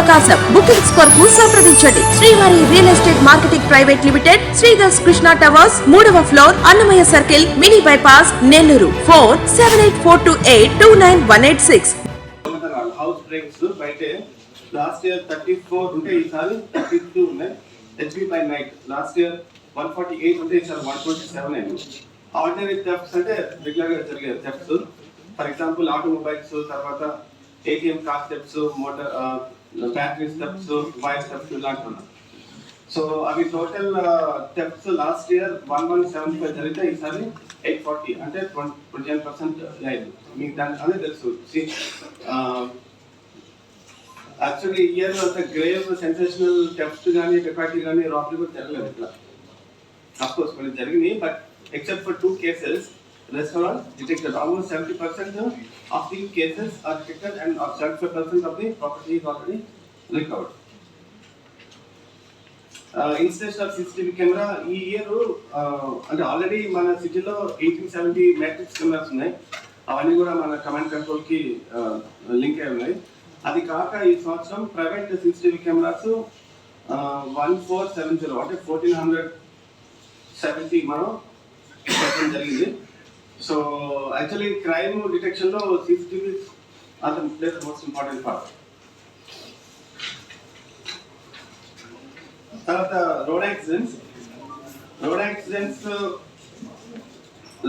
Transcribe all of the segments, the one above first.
అవకాశం. బుకింగ్స్ కొరకు సంప్రదించండి. Srivari real estate marketing private limited Sridhar's Krishna towers మూడవ floor Annamayya circle mini bypass Nellore. Four seven eight four two eight two nine one eight six. House breaks బయట. Last year thirty four ఉంటే ఈసారి thirty two ఉన్నాయి. HB by night last year one forty eight ఉంటే ఈసారి one twenty seven అయింది. Ordinary thefts అంటే రెగ్యులర్గా జరిగే థెఫ్ట్స్ ఫర్ ఎగ్జాంపుల్ ఆటోమొబైల్స్ తర్వాత ATM car thefts motor battery thefts wire thefts ఇలాంటివి ఉన్నాయి సో అవి total thefts last year one one seven five జరిగితే ఈసారి ఎయిట్ ఫార్టీ అంటే ట్వంటీ నైన్ పర్సెంట్ అయింది మీకు దాని అదే తెలుసు యాక్చువల్లీ ఇయర్ అంత గ్రేవ్ సెన్సేషనల్ థెఫ్ట్ కానీ డెకాటీ కానీ రాబరీ కూడా జరగలేదు ఇట్లా అఫ్ కోర్స్ కొన్ని జరిగినాయి but except for two cases restaurant detected almost 70% of the cases are detected and 75% of the property is already recovered. Installation of CCTV camera ఈ year uh, అంటే already మన సిటీలో ఎయిటీన్ సెవెంటీ మ్యాట్రిక్స్ కెమెరాస్ ఉన్నాయి. అవన్నీ కూడా మన command కంట్రోల్కి link అయి ఉన్నాయి. అది కాక ఈ సంవత్సరం private CCTV cameras one four seven zero అంటే ఫోర్టీన్ హండ్రెడ్ సెవెంటీ మనం జరిగింది. సో యాక్చువల్లీ క్రైమ్ డిటెక్షన్లో సీసీటీవీ అది ప్లేస్ మోస్ట్ ఇంపార్టెంట్ పార్ట్ తర్వాత road accidents road accidents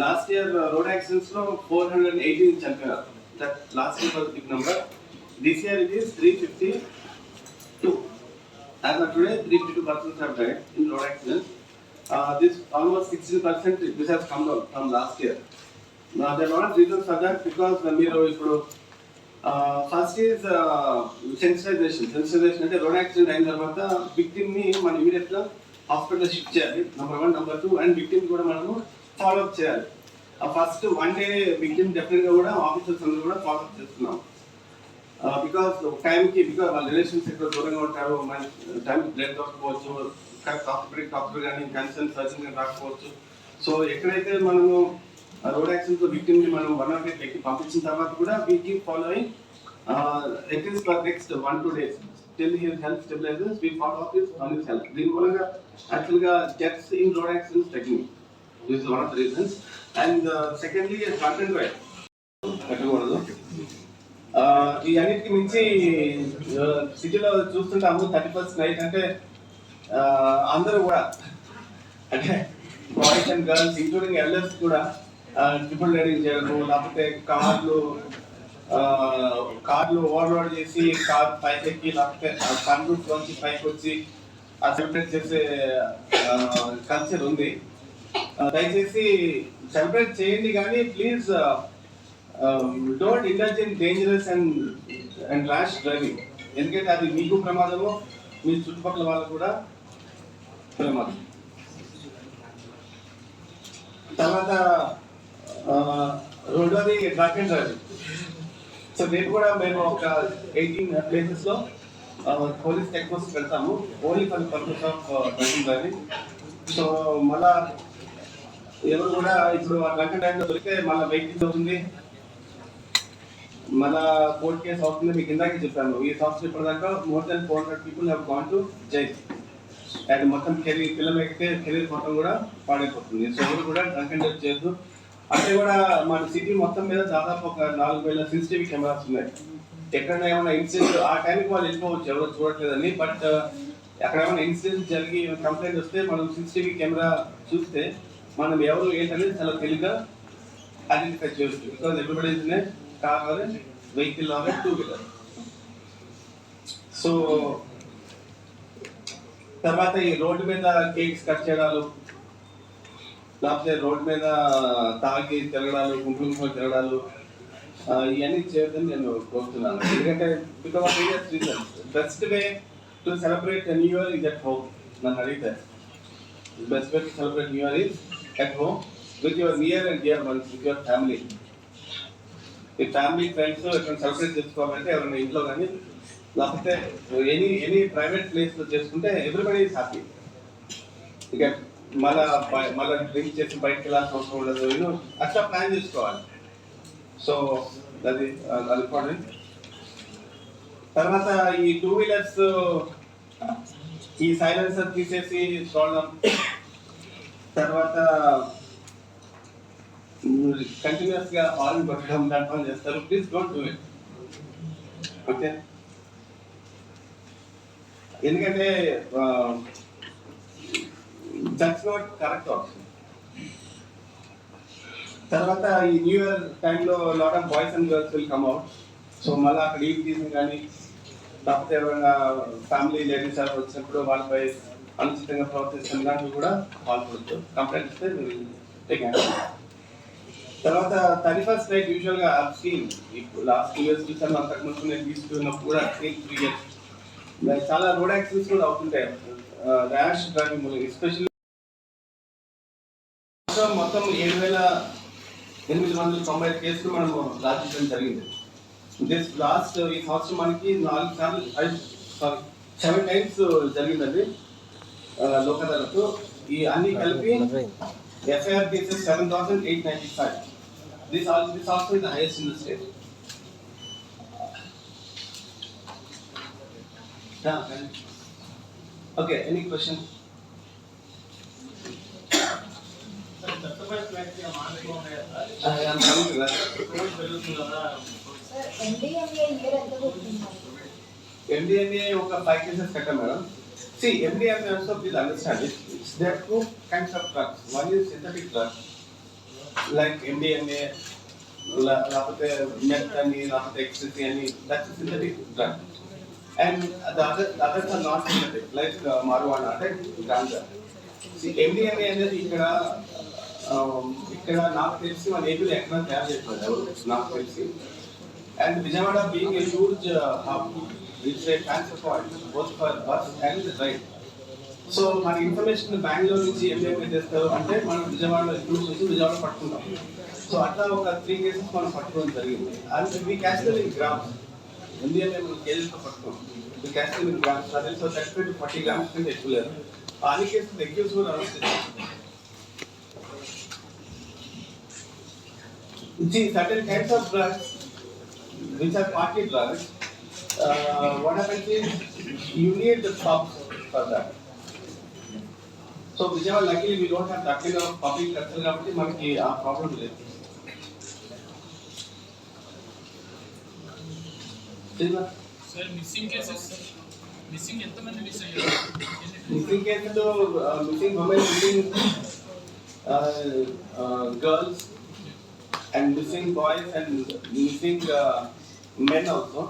last year road యాక్సిడెంట్స్లో four hundred eighteen చనిపోయారు. That last year was big number this year it is three fifty two As of today, 352 persons have died in road accidents. Uh, this almost 16 percent, this has come down from last year. Now, there are a lot of reasons ఇప్పుడు first is sensitization sensitization అంటే road accident అయిన తర్వాత విక్టిమ్ని మనం ఇమీడియట్గా hospital shift చేయాలి. Number one number two and victim కూడా మనము ఫాలో అప్ చేయాలి ఫస్ట్ వన్ డే విక్టిమ్ డెఫినెట్గా కూడా ఆఫీసర్స్ అందరూ కూడా ఫాలో అప్ చేస్తున్నాం బికాస్ టైంకి బికాస్ వాళ్ళ రిలేషన్స్ ఎక్కువ దూరంగా ఉంటారు మన టైం బ్లడ్ దొరకపోవచ్చు కరెక్ట్ డాక్టర్ డాక్టర్ కానీ కన్సర్న్ సర్జన్ కానీ రాకపోవచ్చు. సో ఎక్కడైతే మనము రోడ్ యాక్సిడెంట్ విక్టిమ్ని మనం వన్ ఆఫ్ ఎయిట్ పంపించిన తర్వాత కూడా we keep following at least for next one two days till his health stabilizers we follow up his on his health దీని మూలంగా యాక్చువల్గా డెత్స్ ఇన్ రోడ్ యాక్సిడెంట్స్ తగ్గింది this one of the reasons and secondly content wise పెట్టకూడదు. ఈ అన్నిటికి మించి సిటీలో చూస్తుంటాము థర్టీ ఫస్ట్ నైట్ అంటే అందరూ కూడా అంటే boys and girls including LS కూడా ట్రిపుల్ రైడింగ్ చేయడము లేకపోతే కార్లు కార్లు ఓవర్లోడ్ చేసి కార్ పైకెక్కి లేకపోతే కంప్యూటర్ నుంచి పైకి వచ్చి ఆ సెలబ్రేట్ చేసే కల్చర్ ఉంది. దయచేసి సెలబ్రేట్ చేయండి కానీ please don't indulge in dangerous and and rash driving ఎందుకంటే అది మీకు ప్రమాదము మీ చుట్టుపక్కల వాళ్ళకు కూడా ప్రమాదం. తర్వాత రెండోది డ్రగ్ అండ్ డ్రైవ్. సో రేపు కూడా మేము ఒక ఎయిటీన్ ప్లేసెస్లో పోలీస్ చెక్ పోస్ట్ పెడతాము only for purpose of drug and driving so మళ్ళా ఎవరు కూడా ఇప్పుడు ఆ ట్రాక్ అండ్ డ్రైవ్ దొరికితే మళ్ళీ వెహికల్ అవుతుంది మన కోర్ట్ కేసు అవుతుంది. మీకు ఇందాకే చెప్పాను. ఈ సంవత్సరం ఇప్పటిదాకా more than four hundred people have gone to jail and మొత్తం కెరీర్ పిల్లలు ఎక్కితే కెరీర్ మొత్తం కూడా పాడైపోతుంది. సో ఎవరు కూడా డ్రంక్ అండ్ డ్రైవ్ చేయొద్దు. అంటే కూడా మన సిటీ మొత్తం మీద దాదాపు ఒక నాలుగు వేల సీసీటీవీ కెమెరాస్ ఉన్నాయి. ఎక్కడైనా ఏమైనా ఇన్సిడెంట్ ఆ టైంకి వాళ్ళు వెళ్ళిపోవచ్చు ఎవరు చూడట్లేదని. బట్ అక్కడ ఏమైనా ఇన్సిడెంట్ జరిగి కంప్లైంట్ వస్తే మనం సీసీటీవీ కెమెరా చూస్తే మనం ఎవరు ఏంటనేది చాలా తెలివిగా ఐడెంటిఫై చేయవచ్చు. Because everybody is car or vehicle or two wheeler so తర్వాత ఈ రోడ్డు మీద కేక్స్ కట్ చేయడాలు లేకపోతే రోడ్డు మీద తాగి తిరగడాలు గుంపులు గుంపులు తిరగడాలు ఇవన్నీ చేయొద్దని నేను కోరుతున్నాను. ఎందుకంటే because of various reasons best way to celebrate new year is at home నన్ను అడిగితే best way to celebrate new year is at home with your near and dear ones with your family me family friends ఎక్కడ celebrate చేసుకోవాలంటే ఎవరైనా ఇంట్లో కానీ లేకపోతే any any private ప్లేస్లో చేసుకుంటే ఎవ్రీబడి ఈస్ హ్యాపీ ఇక మళ్ళా మళ్ళీ మళ్ళా డ్రింక్ చేసి బయటకు వెళ్ళాల్సిన అవసరం ఉండదు. నేను అట్లా ప్లాన్ చేసుకోవాలి. సో అది అది ఇంపార్టెంట్ తర్వాత ఈ టూ వీలర్స్ ఈ సైలెన్సర్ తీసేసి చూడడం. తర్వాత కంటిన్యూస్గా హార్న్ కొట్టడం దాంట్లో చేస్తారు. Please don't do it okay ఎందుకంటే దట్స్ నాట్ కరెక్ట్ ఆప్షన్ తర్వాత ఈ న్యూ ఇయర్ టైంలో lot of boys and girls will come out so మళ్ళీ అక్కడ ఈవ్ తీసిన కానీ లేకపోతే ఎవరైనా ఫ్యామిలీ లేడీస్ సార్ వచ్చినప్పుడు వాళ్ళపై అనుచితంగా ప్రవర్తిస్తున్న దాంట్లో కూడా పాల్పడచ్చు కంప్లైంట్ ఇస్తే టేక్ తర్వాత థర్టీ ఫస్ట్ నైట్ యూజువల్గా సీన్ ఇప్పుడు లాస్ట్ టూ ఇయర్స్ చూసాను అంతకు ముందు నేను తీసుకున్నప్పుడు కూడా సీన్ త్రీ ఇయర్స్ చాలా రోడ్ యాక్సిడెంట్స్ కూడా అవుతుంటాయి. ర్యాష్ డ్రైవింగ్ ఎస్పెషల్లీ మొత్తం ఏడు వేల ఎనిమిది వందల తొంభై ఐదు కేసులు మనం రాజీయడం జరిగింది. దిస్ లాస్ట్ ఈ సంవత్సరం మనకి నాలుగు సార్లు సారీ సెవెన్ టైమ్స్ జరిగిందండి. లోక్ అదాలత్ ఈ అన్ని కలిపి FIR cases seven thousand eight ninety five this also this also is the highest in the state okay any question MDMA ఒక ఫైవ్ కేసెస్ కట్టాం madam. See MDMA also please understand it it's there two kinds of drugs one is synthetic drug like MDMA లేకపోతే meth అని లేకపోతే ecstasy అని that's synthetic drug and the other others are not synthetic like marijuana అంటే ganja MDMA అనేది ఇక్కడ um, ఇక్కడ నాకు తెలిసి మన ఏపీలో ఎక్కడ తయారు చేయట్లేదు నాకు తెలిసి. And Vijayawada being a huge hub it's a transfer point both for bus and right so మన ఇన్ఫర్మేషన్ బెంగళూరు నుంచి ఎంఏ చేస్తారు అంటే మనం విజయవాడలో ఇన్ఫర్మేషన్ వచ్చి విజయవాడ పట్టుకుంటాం. సో అట్లా ఒక త్రీ కేసెస్ మనం పట్టుకోవడం జరిగింది. And we caster in grams MDMA మనం కేజీస్తో పట్టుకోం వీ క్యాస్టర్ ఇన్ గ్రామ్స్ అదే so thirty five to forty grams కంటే ఎక్కువ లేదు. ఆ అన్ని కేసులు ఎగ్యూస్ కూడా Arrest See, certain kinds of drugs which are party drugs, uh, what happens is you need the pubs for that. So Vijayawada luckily we don't have that kind of public culture కాబట్టి మనకి ఆ problem లేదు తెలుసా? Sir missing cases missing ఎంతమంది miss అయ్యారు missing కేసులు missing women missing girls and missing boys and missing men also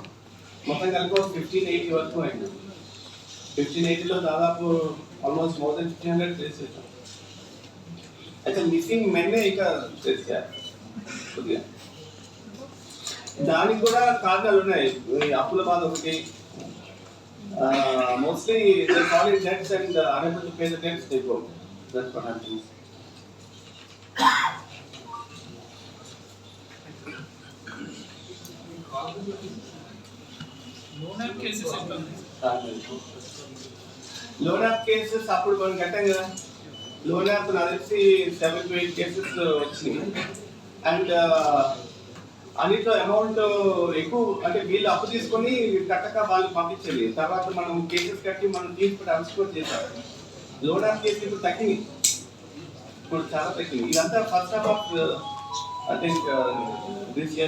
మొత్తం కలిపి ఒక ఫిఫ్టీన్ ఎయిటీ వరకు అయింది. ఫిఫ్టీన్ ఎయిటీలో దాదాపు almost more than fifteen hundred place చేసాం అయితే మిస్సింగ్ మెన్నే ఇక ట్రేస్ కొద్దిగా. దానికి కూడా కారణాలు ఉన్నాయి. అప్పుల బాధ ఒకటి. Mostly the solid debts and unable to pay the debts they go. That's what. Loan app cases ఎంత లోన్ యాప్ కేసెస్ అప్పుడు మనం కట్టాం కదా. లోన్ యాప్ నాకు తెలిసి సెవెన్ టు ఎయిట్ కేసెస్ వచ్చినాయి. అండ్ అన్నిట్లో అమౌంట్ ఎక్కువ అంటే వీళ్ళు అప్పు తీసుకొని కట్టక వాళ్ళు పంపించాలి తర్వాత మనం కేసెస్ కట్టి మనం తీసుకుంటే అన్స్కోర్ చేశారు లోన్ యాప్ కేసు ఇప్పుడు తగ్గింది ఇప్పుడు చాలా తగ్గింది ఇదంతా first half of I think uh, this year